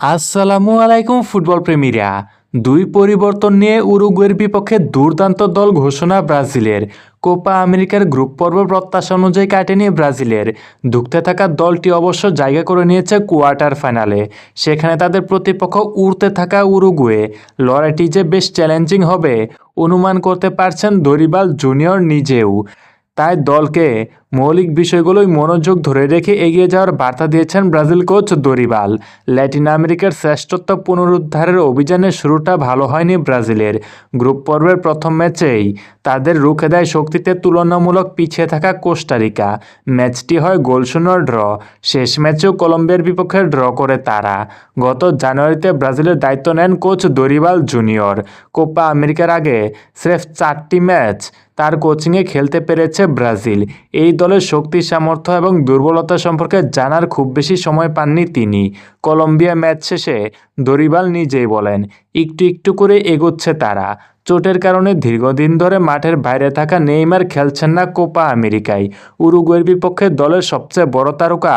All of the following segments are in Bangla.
আসসালামু আলাইকুম, ফুটবল প্রেমীরা। দুই পরিবর্তন নিয়ে উরুগুয়ের বিপক্ষে দুর্দান্ত দল ঘোষণা ব্রাজিলের। কোপা আমেরিকার গ্রুপ পর্ব প্রত্যাশা অনুযায়ী কাটেনি ব্রাজিলের। ধুঁকতে থাকা দলটি অবশ্য জায়গা করে নিয়েছে কোয়ার্টার ফাইনালে। সেখানে তাদের প্রতিপক্ষ উড়তে থাকা উরুগুয়ে। লড়াইটি যে বেশ চ্যালেঞ্জিং হবে, অনুমান করতে পারছেন দরিবাল জুনিয়র নিজেও। তাই দলকে মৌলিক বিষয়গুলোই মনোযোগ ধরে রেখে এগিয়ে যাওয়ার বার্তা দিয়েছেন ব্রাজিল কোচ দরিবাল। ল্যাটিন আমেরিকার শ্রেষ্ঠত্ব পুনরুদ্ধারের অভিযানের শুরুটা ভালো হয়নি ব্রাজিলের। গ্রুপ পর্বের প্রথম ম্যাচেই তাদের রুখে দেয় শক্তিতে তুলনামূলক পিছিয়ে থাকা কোস্টারিকা ম্যাচটি হয় গোলশূন্য ড্র। শেষ ম্যাচেও কলম্বিয়ার বিপক্ষে ড্র করে তারা। গত জানুয়ারিতে ব্রাজিলের দায়িত্ব নেন কোচ দরিবাল জুনিয়র। কোপা আমেরিকার আগে স্রেফ চারটি ম্যাচ তার কোচিংয়ে খেলতে পেরেছে ব্রাজিল। এই দলের শক্তি, সামর্থ্য এবং দুর্বলতা সম্পর্কে জানার খুব বেশি সময় পাননি তিনি। কলম্বিয়া ম্যাচ শেষে দরিবাল নিজেই বলেন একটু একটু করে এগোচ্ছে তারা। চোটের কারণে দীর্ঘদিন ধরে মাঠের বাইরে থাকা নেইমার খেলছেন না কোপা আমেরিকায়। উরুগুয়ের বিপক্ষে দলের সবচেয়ে বড় তারকা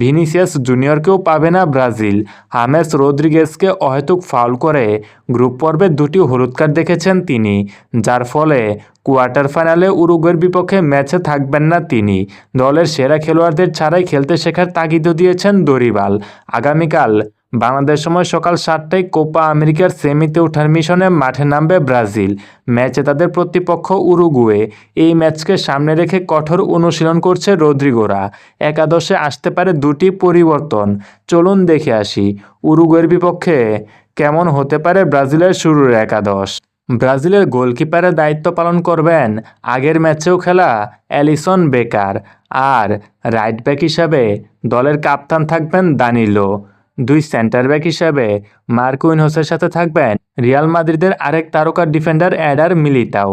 ভিনিসিয়াস জুনিয়রকেও পাবে না ব্রাজিল। হামেস রদ্রিগেজকে অহেতুক ফাউল করে গ্রুপ পর্বে দুটি হলুদ কার্ড দেখেছেন তিনি, যার ফলে কোয়ার্টার ফাইনালে উরুগুয়ের বিপক্ষে ম্যাচে থাকবেন না তিনি। দলের সেরা খেলোয়াড়দের ছাড়াই খেলতে শেখার তাগিদও দিয়েছেন দরিবাল। আগামীকাল বাংলাদেশ সময় সকাল সাতটায় কোপা আমেরিকার সেমিতে ওঠার মিশনে মাঠে নামবে ব্রাজিল। ম্যাচে তাদের প্রতিপক্ষ উরুগুয়ে। এই ম্যাচকে সামনে রেখে কঠোর অনুশীলন করছে রদ্রিগোরা। একাদশে আসতে পারে দুটি পরিবর্তন। চলুন দেখে আসি উরুগুয়ের বিপক্ষে কেমন হতে পারে ব্রাজিলের শুরুর একাদশ। ব্রাজিলের গোলকিপারের দায়িত্ব পালন করবেন আগের ম্যাচেও খেলা অ্যালিসন বেকার। আর রাইট ব্যাক হিসাবে দলের কাপ্তান থাকবেন দানিলো। দুই সেন্টার ব্যাক হিসাবে মার্কুইনহোসের সাথে থাকবেন রিয়াল মাদ্রিদের আরেক তারকা ডিফেন্ডার অ্যাডার মিলিটাও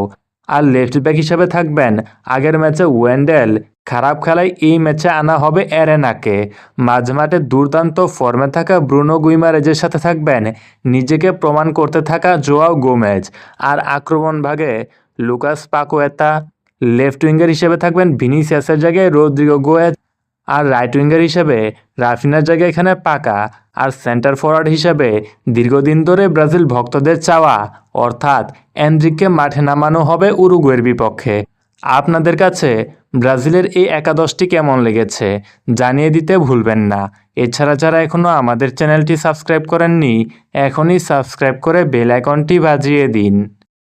আর লেফট ব্যাক হিসাবে থাকবেন আগের ম্যাচে ওয়েন্ডেল। খারাপ খেলায় এই ম্যাচে আনা হবে অ্যারেনাকে। মাঝমাঠে দুর্দান্ত ফর্মে থাকা ব্রুনো গুইমারেজের সাথে থাকবেন নিজেকে প্রমাণ করতে থাকা জোয়াও গোমেজ। আর আক্রমণ ভাগে লুকাস পাকোয়েতা। লেফট উইঙ্গার হিসেবে থাকবেন ভিনিসিয়াসের জায়গায় রদ্রিগো গোয়েজ। আর রাইট উইঙ্গার হিসেবে রাফিনার জায়গায় এখানে পাকা, আর সেন্টার ফরওয়ার্ড হিসেবে দীর্ঘদিন ধরে ব্রাজিল ভক্তদের চাওয়া, অর্থাৎ এনরিককে মাঠে নামানো হবে উরুগুয়ের বিপক্ষে। আপনাদের কাছে ব্রাজিলের এই একাদশটি কেমন লেগেছে জানিয়ে দিতে ভুলবেন না। এছাড়া যারা এখনও আমাদের চ্যানেলটি সাবস্ক্রাইব করেননি, এখনই সাবস্ক্রাইব করে বেল আইকনটি বাজিয়ে দিন।